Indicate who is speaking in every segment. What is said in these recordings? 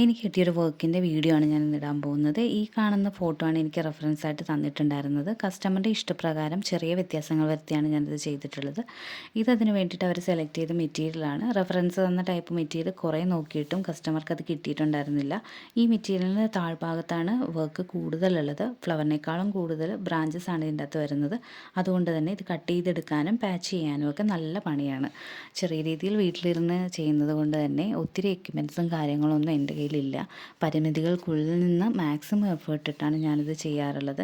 Speaker 1: എനിക്ക് കിട്ടിയൊരു വർക്കിന്റെ വീഡിയോ ആണ് ഞാൻ ഇടാൻ പോകുന്നത്. ഈ കാണുന്ന ഫോട്ടോ ആണ് എനിക്ക് റെഫറൻസ് ആയിട്ട് തന്നിട്ടുണ്ടായിരുന്നത്. കസ്റ്റമറുടെ ഇഷ്ടപ്രകാരം ചെറിയ വ്യത്യാസങ്ങൾ വരുത്തിയാണ് ഞാനിത് ചെയ്തിട്ടുള്ളത്. ഇത് ഇതതിന് വേണ്ടിയിട്ട് അവർ സെലക്ട് ചെയ്ത മെറ്റീരിയലാണ് റെഫറൻസ് തന്ന ടൈപ്പ് മെറ്റീരിയൽ കുറേ നോക്കിയിട്ടും കസ്റ്റമർക്ക് അത് കിട്ടിയിട്ടുണ്ടായിരുന്നില്ല. ഈ മെറ്റീരിയലിന് താഴ്ഭാഗത്താണ് വർക്ക് കൂടുതലുള്ളത്. ഫ്ലവറിനേക്കാളും കൂടുതൽ ബ്രാഞ്ചസ് ആണ് ഇതിന്റെ അകത്ത് വരുന്നത്. അതുകൊണ്ട് തന്നെ ഇത് കട്ട് ചെയ്തെടുക്കാനും പാച്ച് ചെയ്യാനും ഒക്കെ നല്ല പണിയാണ്. ചെറിയ രീതിയിൽ വീട്ടിലിരുന്ന് ചെയ്യുന്നത് കൊണ്ട് തന്നെ ഒത്തിരി എക്യുപ്മെന്റ്സും കാര്യങ്ങളൊന്നും എന്റെ കയ്യിലില്ല. പരിമിതികൾക്കുള്ളിൽ നിന്ന് മാക്സിമം എഫേർട്ട് ഇട്ടാണ് ഞാനിത് ചെയ്യാറുള്ളത്.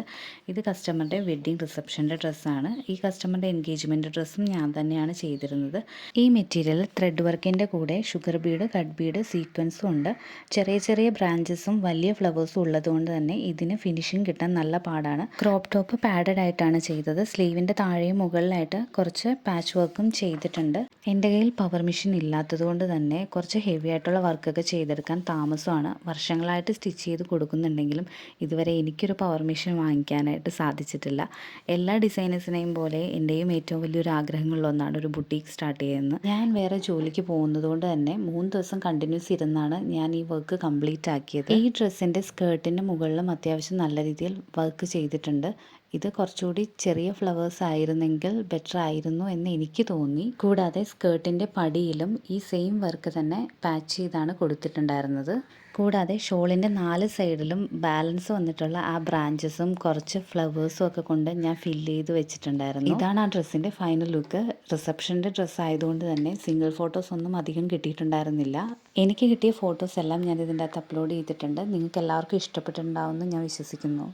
Speaker 1: ഇത് കസ്റ്റമറുടെ വെഡ്ഡിങ് റിസപ്ഷന്റെ ഡ്രസ്സാണ് ഈ കസ്റ്റമറുടെ എൻഗേജ്മെന്റ് ഡ്രസ്സും ഞാൻ തന്നെയാണ് ചെയ്തിരുന്നത്. ഈ മെറ്റീരിയൽ ത്രെഡ് വർക്കിന്റെ കൂടെ ഷുഗർ ബീഡ് കട്ട് ബീഡ് സീക്വൻസും ഉണ്ട്. ചെറിയ ചെറിയ ബ്രാഞ്ചസും വലിയ ഫ്ലവേഴ്സും ഉള്ളതുകൊണ്ട് തന്നെ ഇതിന് ഫിനിഷിംഗ് കിട്ടാൻ നല്ല പാടാണ്. ക്രോപ്പ് ടോപ്പ് പാഡഡ് ആയിട്ടാണ് ചെയ്തത്. സ്ലീവിന്റെ താഴെയും മുകളിലായിട്ട് കുറച്ച് പാച്ച് വർക്കും ചെയ്തിട്ടുണ്ട്. എന്റെ കയ്യിൽ പവർ മെഷീൻ ഇല്ലാത്തതുകൊണ്ട് തന്നെ കുറച്ച് ഹെവി ആയിട്ടുള്ള വർക്കൊക്കെ ചെയ്തെടുക്കാൻ താമസമാണ്. വർഷങ്ങളായിട്ട് സ്റ്റിച്ച് ചെയ്ത് കൊടുക്കുന്നുണ്ടെങ്കിലും ഇതുവരെ എനിക്കൊരു പവർ മെഷീൻ വാങ്ങിക്കാനായിട്ട് സാധിച്ചിട്ടില്ല. എല്ലാ ഡിസൈനേഴ്സിനെയും പോലെ എന്റെയും ഏറ്റവും വലിയൊരു ആഗ്രഹങ്ങളിലൊന്നാണ് ഒരു ബുട്ടീക്ക് സ്റ്റാർട്ട് ചെയ്യുന്നത്. ഞാൻ വേറെ ജോലിക്ക് പോകുന്നത് കൊണ്ട് തന്നെ മൂന്ന് ദിവസം കണ്ടിന്യൂസ് ഇരുന്നാണ് ഞാൻ ഈ വർക്ക് കംപ്ലീറ്റ് ആക്കിയത്. ഈ ഡ്രസ്സിന്റെ സ്കേർട്ടിന്റെ മുകളിലും അത്യാവശ്യം നല്ല രീതിയിൽ വർക്ക് ചെയ്തിട്ടുണ്ട്. ഇത് കുറച്ചുകൂടി ചെറിയ ഫ്ലവേഴ്സ് ആയിരുന്നെങ്കിൽ ബെറ്റർ ആയിരുന്നു എന്ന് എനിക്ക് തോന്നി. കൂടാതെ സ്കേർട്ടിന്റെ പടിയിലും ഈ സെയിം വർക്ക് തന്നെ പാച്ച് ചെയ്താണ് കൊടുത്തിട്ടുണ്ടായിരുന്നത്. കൂടാതെ ഷോളിന്റെ നാല് സൈഡിലും ബാലൻസ് വന്നിട്ടുള്ള ആ ബ്രാഞ്ചസും കുറച്ച് ഫ്ലവേഴ്സും ഒക്കെ കൊണ്ട് ഞാൻ ഫില്ല് ചെയ്ത് വെച്ചിട്ടുണ്ടായിരുന്നു. ഇതാണ് ആ ഡ്രസ്സിന്റെ ഫൈനൽ ലുക്ക് റിസപ്ഷന്റെ ഡ്രസ്സ് ആയതുകൊണ്ട് തന്നെ സിംഗിൾ ഫോട്ടോസ് ഒന്നും അധികം കിട്ടിയിട്ടുണ്ടായിരുന്നില്ല. എനിക്ക് കിട്ടിയ ഫോട്ടോസ് എല്ലാം ഞാൻ ഇതിന്റെ അകത്ത് അപ്ലോഡ് ചെയ്തിട്ടുണ്ട്. നിങ്ങൾക്ക് എല്ലാവർക്കും ഇഷ്ടപ്പെട്ടിട്ടുണ്ടാവുമെന്ന് ഞാൻ വിശ്വസിക്കുന്നു.